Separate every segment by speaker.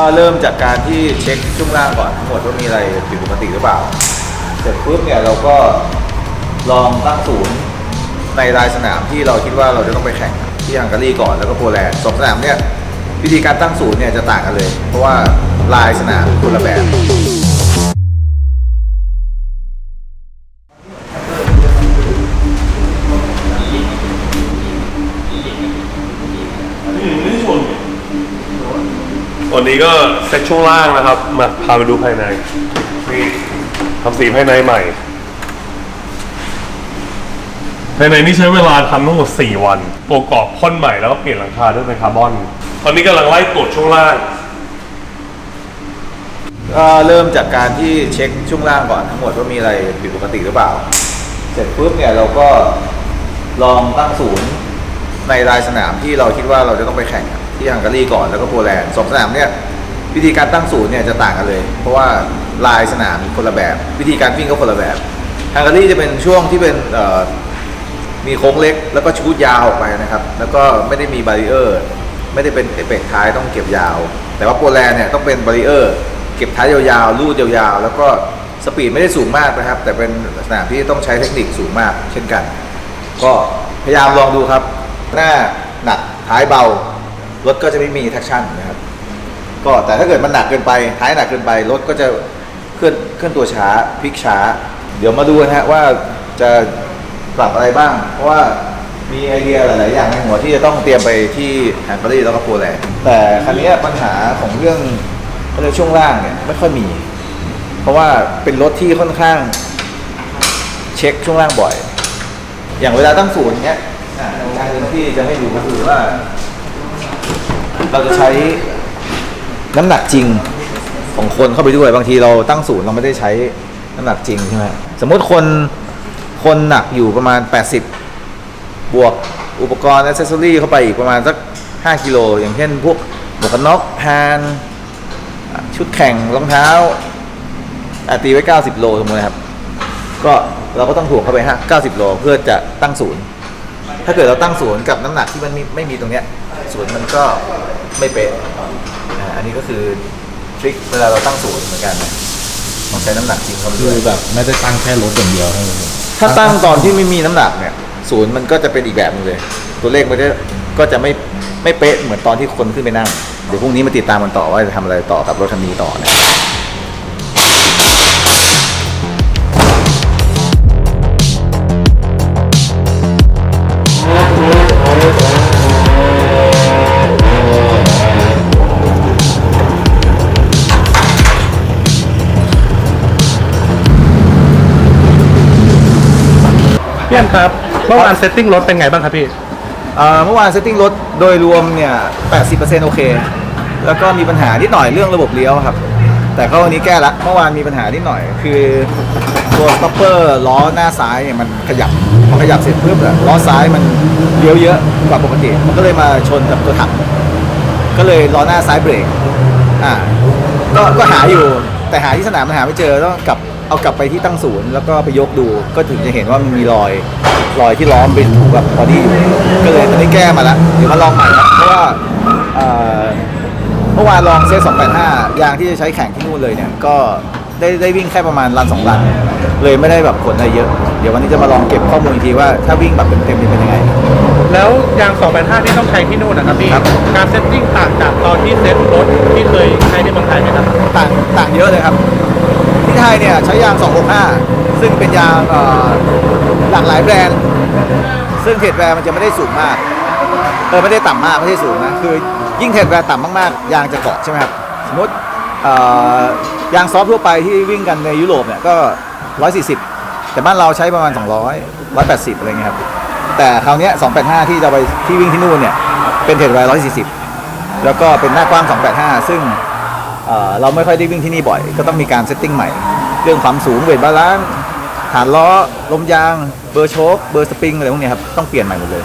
Speaker 1: ก็เริ่มจากการที่เช็คช่วงล่างก่อนทั้งหมดว่ามีอะไรผิดปกติหรือเปล่า เสร็จปุ๊บเนี่ยเราก็ลองตั้งศูนย์ในรายสนามที่เราคิดว่าเราจะต้องไปแข่งที่ฮังการีก่อนแล้วก็โปแลนด์สองสนามเนี่ยวิธีการตั้งศูนย์เนี่ยจะต่างกันเลย เพราะว่าลายสนามคนละแบบ
Speaker 2: วันนี้ก็เซ็ตช่วงล่างนะครับ มาพาไปดูภายในนี่ทำสีภายในใหม่ ภายในนี่ใช้เวลาทำทั้งหมด4วันตัวกอบพ่นใหม่แล้วก็เปลี่ยนหลังคาด้วยเป็นคาร์บอน ตอนนี้กำลังไล่ตรวจช่วงล่าง
Speaker 1: ก็เริ่มจากการที่เช็คช่วงล่างก่อนทั้งหมดว่ามีอะไรผิดปกติหรือเปล่า เสร็จปุ๊บเนี่ยเราก็ลองตั้งศูนย์ในรายสนามที่เราคิดว่าเราจะต้องไปแข่ง ที่ฮังการีก่อนแล้วก็โปแลนด์สองสนามเนี่ยวิธีการตั้งศูนย์เนี่ยจะต่างกันเลย เพราะว่าลายสนามคนละแบบ วิธีการวิ่งก็คนละแบบฮังการีจะเป็นช่วงที่เป็นมีโค้งเล็กแล้วก็ชูดยาวออกไปนะครับ แล้วก็ไม่ได้มีบารีเออร์ไม่ได้เป็นเอฟเฟกต์ท้ายต้องเก็บยาว แต่ว่าโปแลนด์เนี่ยต้องเป็นบารีเออร์เก็บท้ายยาวๆลูดยาวๆ แล้วก็สปีดไม่ได้สูงมากนะครับ แต่เป็นสนามที่ต้องใช้เทคนิคสูงมาก เช่นกัน ก็พยายามลองดูครับ หน้าหนักท้ายเบา รถก็จะไม่มี traction นะครับ ก็แต่ถ้าเกิดมันหนักเกินไป ท้ายหนักเกินไป รถก็จะเคลื่อนเคลื่อนตัวช้าพลิกช้า เดี๋ยวมาดูนะฮะว่าจะปรับอะไรบ้าง เพราะว่ามีไอเดียหลาย ๆ อย่างในหัวที่จะต้องเตรียมไปที่ฮังการีแล้วก็โปแลนด์แต่คันนี้ปัญหาของเรื่องเรื่องช่วงล่างเนี่ยไม่ค่อยมี เพราะว่าเป็นรถที่ค่อนข้าง เช็คช่วงล่างบ่อย อย่างเวลาตั้งศูนย์เนี้ยอ่านที่จะให้ดูก็คือว่า เราจะใช้น้ำหนักจริงของคนเข้าไปด้วย บางทีเราตั้งศูนย์เราไม่ได้ใช้น้ำหนักจริงใช่ไหมสมมติคนคนหนักอยู่ประมาณ 80 บวกอุปกรณ์อ c เซสซอรี่เข้าไปอีกประมาณสัก 5 กิโล อย่างเช่นพวกหมวกกันน็อกแฮนด์ชุดแข่งรองเท้าอะตีไว้ 90 โลสมมตินะครับ ก็เราก็ต้องถ่วงเข้าไปฮะ90 โลเพื่อจะตั้งศูนย์ ถ้าเกิดเราตั้งศูนย์กับน้ำหนักที่มันไม่ไม่มีตรงเนี้ยศูนย์มันก็ ไม่เป๊ะอ่าอันนี้ก็คือทริคเวลาเราตั้งศูนย์เหมือนกันนะต้องใช้น้ำหนักจริงเข้าไป
Speaker 3: คื
Speaker 1: ด้ว
Speaker 3: อยแบบไม่ได้ตั้งแค่รถอย่างเดียวให้เลย
Speaker 1: ถ้าตั้งตอนที่ไม่มีน้ำหนักเนี่ยศูนย์มันก็จะเป็นอีกแบบหนึงเลย ตัวเลขมันจะก็จะไม่ไม่เป๊ะเหมือนตอนที่คนขึ้นไปนั่ง เดี๋ยวพรุ่งนี้มาติดตามกันต่อว่าจะทำอะไรต่อกับรถคันนี้ต่อนะ่
Speaker 4: อมครับเมื่อวานเซตติ้งรถเป็นไงบ้างครับพี่
Speaker 1: เอ่อเมื่อวานเซตติ้งรถโดยรวมเนี่ย 80%โอเค แล้วก็มีปัญหานิดหน่อยเรื่องระบบเลี้ยวครับ แต่ก็วันนี้แก้ละ เมื่อวานมีปัญหานิดหน่อย คือตัวสต็อปเปอร์ล้อหน้าซ้ายเนี่ยมันขยับ พอขยับเสร็จปุ๊บอะล้อซ้ายมันเลี้ยวเยอะกว่าปกติ มันก็เลยมาชนกับตัวถัง ก็เลยล้อหน้าซ้ายเบรก อ่า ก็ก็หาอยู่ แต่หาที่สนามมันหาไม่เจอต้องกลับ เอากลับไปที่ตั้งศูนย์แล้วก็ไปยกดูก็ถึงจะเห็นว่ามันมีรอยรอยที่ล้อมเป็นถูกกับบอดี้อยู่ก็เลยตอนนี้แก้มาแล้วเดี๋ยวมาลองใหม่นะเพราะว่าเอ่อเมื่อวานลองเซต285ยางที่จะใช้แข่งที่นู่นเลยเนี่ยก็ได้ได้วิ่งแค่ประมาณรันสองรัน เลยไม่ได้แบบผลอะไรเยอะ เดี๋ยววันนี้จะมาลองเก็บข้อมูลอีกทีว่าถ้าวิ่งแบบเต็มๆจะเป็นยังไง
Speaker 4: แล้วยาง 285 ที่ต้องใช้ที่นู่นนะครับพี่
Speaker 1: ครับ
Speaker 4: การเซตติ้งต่างจากตอนที่เซตรถที่เคยใช้ในเมืองไทยไหมครับ
Speaker 1: ต่างต่างเยอะเลยครับที่ ไทยเนี่ยใช้ยาง 265 ซึ่งเป็นยางหลากหลายแบรนด์ ซึ่งเทรดแวร์มันจะไม่ได้สูงมาก เออไม่ได้ต่ำมากไม่ได้สูงนะ คือยิ่งเทรดแวร์ต่ำมากๆ ยางจะเกาะใช่ไหมครับ สมมติเอ่อยางซอฟทั่วไปที่วิ่งกันในยุโรปเนี่ยก็ 140 แต่บ้านเราใช้ประมาณ 200 180 อะไรเงี้ยครับ แต่คราวเนี้ย285 ที่จะไปที่วิ่งที่นู่นเนี่ยเป็นเทรดแวร์140 แล้วก็เป็นหน้ากว้าง 285 ซึ่ง เอ่อเราไม่ค่อยได้วิ่งที่นี่บ่อย ก็ต้องมีการเซตติ้งใหม่ เรื่องความสูงเวทบาลานซ์ฐานล้อลมยาง เบอร์โชคเบอร์สปริงอะไรพวกเนี้ยครับต้องเปลี่ยนใหม่หมดเลย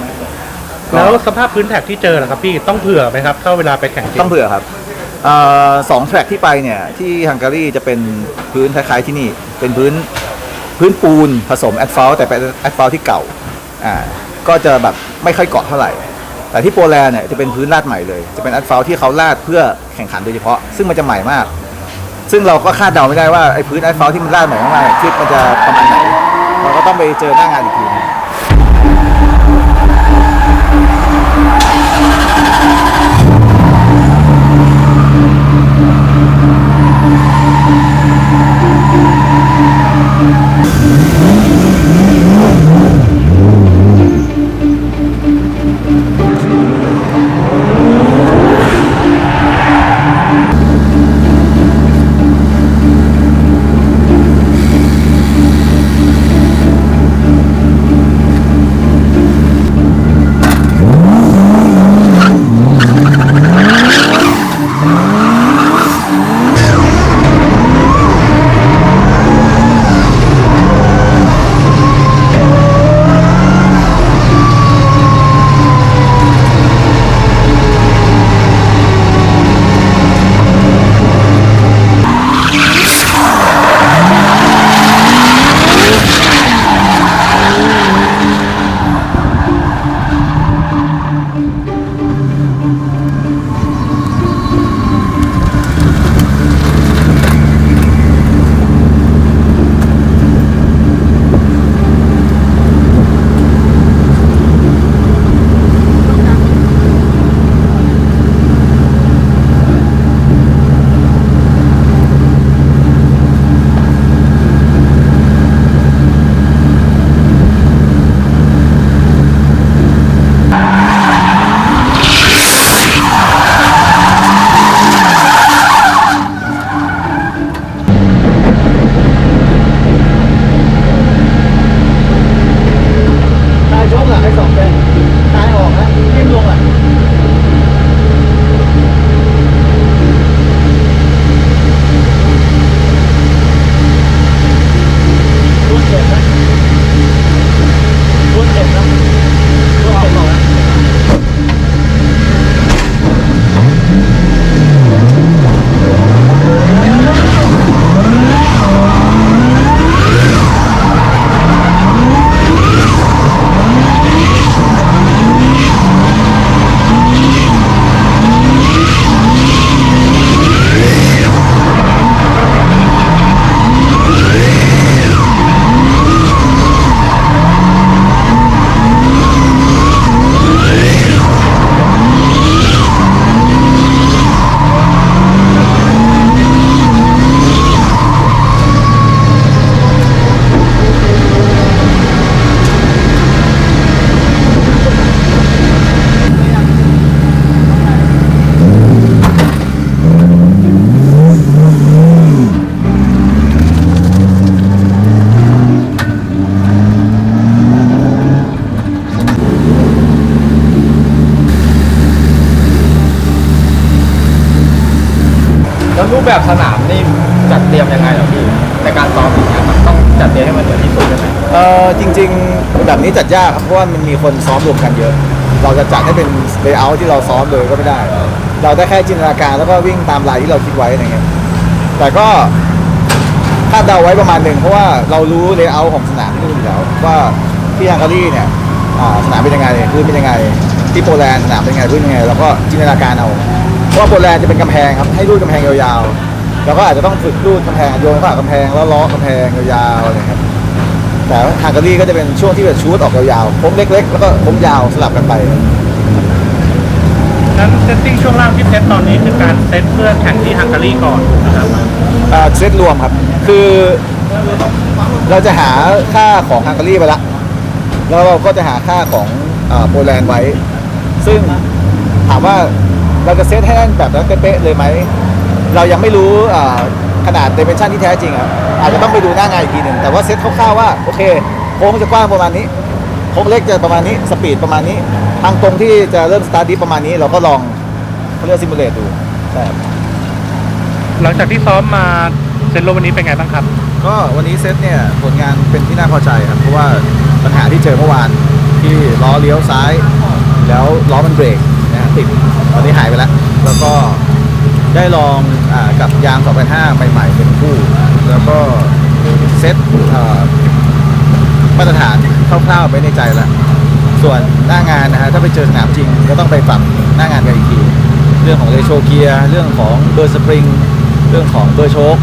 Speaker 4: แล้วสภาพพื้นแท็กที่เจอนะครับพี่ต้องเผื่อไหมครับถ้าเวลาไปแข่งจริง
Speaker 1: ต้องเผื่อครับเอ่อสองแทร็กที่ไปเนี่ยที่ฮังการีจะเป็นพื้นคล้ายๆที่นี่เป็นพื้นพื้นปูนผสมแอสฟัลต์แต่เป็นแอสฟัลต์ที่เก่าอ่าก็จะแบบไม่ค่อยเกาะเท่าไหร่ แต่ที่โปแลนด์เนี่ยจะเป็นพื้นลาดใหม่เลย จะเป็นอัสฟัลต์ที่เขาลาดเพื่อแข่งขันโดยเฉพาะ ซึ่งมันจะใหม่มาก ซึ่งเราก็คาดเดาไม่ได้ว่าไอ้พื้นอัสฟัลต์ที่มันลาดใหม่มากๆเนี่ยคลิปมันจะประมาณไหนเราก็ต้องไปเจอหน้างานอีกที รู
Speaker 3: ปแบบสนามนี่จัดเตรียมยังไงเหรอพี่ในการซ้อมอย่างเงี้ยมันต้องจัดเตรียมให้มันเหมือนที่สุดใช่ไหม
Speaker 1: เออจริง ๆ แบบนี้จัดยากครับเพราะว่ามันมีคนซ้อมรวมกันเยอะ เราจะจัดให้เป็นเลเยอร์ที่เราซ้อมเลยก็ไม่ได้ เราได้แค่จินตนาการแล้วก็วิ่งตามลายที่เราคิดไว้อะไรเงี้ยแต่ก็คาดเดาไว้ประมาณหนึ่งเพราะว่าเรารู้เลเยอร์ของสนามที่นู่อยู่แล้วว่าที่ฮังการีเนี่ยอ่าสนามเป็นยังไงพื้นเป็นยังไงที่โปแลนด์สนามเป็นยังไงพื้นเป็นยังไงเราก็จินตนาการเอา เพราะว่าโปแลนด์จะเป็นกำแพงครับให้รูดกำแพงยาวๆแล้วก็อาจจะต้องฝึกรูดกำแพงโยนเข้ากำแพงแล้วล้อกำแพงยาวๆอะไรครับแต่ฮังการีก็จะเป็นช่วงที่แบบชูดออกยาวๆโค้งเล็ก ๆ แล้วก็โค้งยาวสลับกันไป
Speaker 4: นั้นเซตติ้งช่วงล่างที่เซตตอนนี้คือการเซตเพื่อแข่งที่ฮังการีก่อนนะครับ
Speaker 1: อ่าเซตรวมครับ คือเราจะหาค่าของฮังการีไปละแล้วเราก็จะหาค่าของอาโปแลนด์ไว้ ซึ่งถามว่า เราจะเซตให้นั่นแบบนั้นเป๊ะๆเลยไหม เรายังไม่รู้อ่าขนาดเดเมนชันที่แท้จริงอะอาจจะต้องไปดูหน้างานอีกทีหนึ่งแต่ว่าเซตคร่าวๆว่าโอเคโค้งจะกว้างประมาณนี้โค้งเล็กจะประมาณนี้สปีดประมาณนี้ ทางตรงที่จะเริ่มสตาร์ทดิฟประมาณนี้เราก็ลองเขาเรียกซิมูเลตดูใช่ครับ
Speaker 4: หลังจากที่ซ้อมมาเซตโลวันนี้เป็นไงบ้างครับ
Speaker 1: ก็วันนี้เซตเนี่ยผลงานเป็นที่น่าพอใจครับเพราะว่าปัญหาที่เจอเมื่อวานที่ล้อเลี้ยวซ้าย แล้วล้อมันเบรกนะฮะ ติดตอนนี้หายไปแล้ว แล้วก็ได้ลองอกับยาง 2.5 ใหม่ๆ เป็นคู่ แล้วก็เซ็ตมาตรฐานคร่าวๆไปในใจแล้ว ส่วนหน้างานนะฮะถ้าไปเจอสนามจริงก็ต้องไปปรับหน้างานกันอีกที เรื่องของเรโชเกียร์เรื่องของเบอร์สปริง เรื่องของเบอร์โชค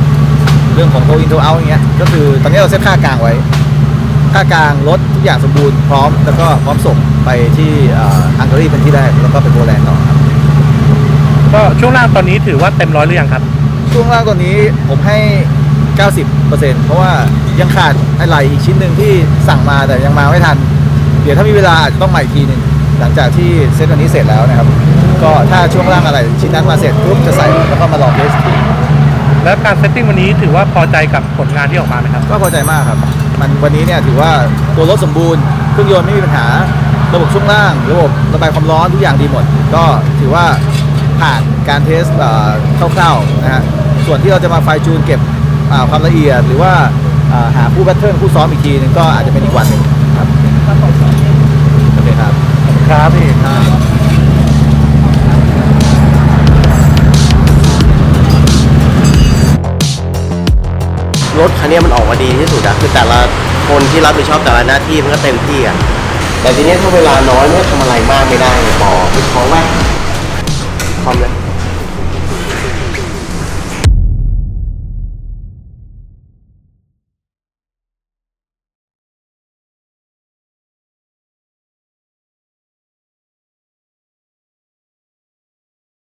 Speaker 1: เรื่องของโทอินโทเอาอย่างเงี้ย ก็คือตอนนี้เราเซ็ตค่ากลางไว้ ค่ากลางรถทุกอย่างสมบูรณ์พร้อม แล้วก็พร้อมส่งไปที่ฮังการีเป็นที่แรกแล้วก็ไปโปแลนด์ต่อครับ
Speaker 4: ก็ช่วงล่างตอนนี้ถือว่าเต็มร้อยหรือยังครับ
Speaker 1: ช่วงล่างตัวนี้ผมให้ 90%เพราะว่ายังขาดอะไรอีกชิ้นหนึ่งที่สั่งมาแต่ยังมาไม่ทัน เดี๋ยวถ้ามีเวลาอาจจะต้องใหม่อีกทีหนึ่งหลังจากที่เซตวันนี้เสร็จแล้วนะครับ ก็ถ้าช่วงล่างอะไรชิ้นนั้นมาเสร็จปุ๊บจะใส่แล้วก็มาลองเทสที
Speaker 4: แล้วการเซตติ้งวันนี้ถือว่าพอใจกับผลงานที่ออกมาไหมครับ
Speaker 1: ก็พอใจมากครับ มันวันนี้เนี่ยถือว่าตัวรถสมบูรณ์ เครื่องยนต์ไม่มีปัญหา ระบบช่วงล่าง ระบบระบายความร้อนทุกอย่างดีหมด ก็ถือว่าผ่านการเทสเอ่อคร่าวๆนะฮะ ส่วนที่เราจะมาไฟล์จูนเก็บอ่าความละเอียด หรือว่าอ่าหาผู้แบทเทิลผู้ซ้อมอีกทีหนึงก็อาจจะเป็นอีกวันหนึ่งครับโอเคครับ
Speaker 4: ครับพี่
Speaker 5: รถคันนี้มันออกมาดีที่สุดอะคือแต่ละคนที่รับผิดชอบแต่ละหน้าที่มันก็เต็มที่อะแต่ทีนี้ถ้าเวลาน้อยเนี่ยทำอะไรมากไม่ได้เนี่ยหมอปิดท้องไว้คอมเลย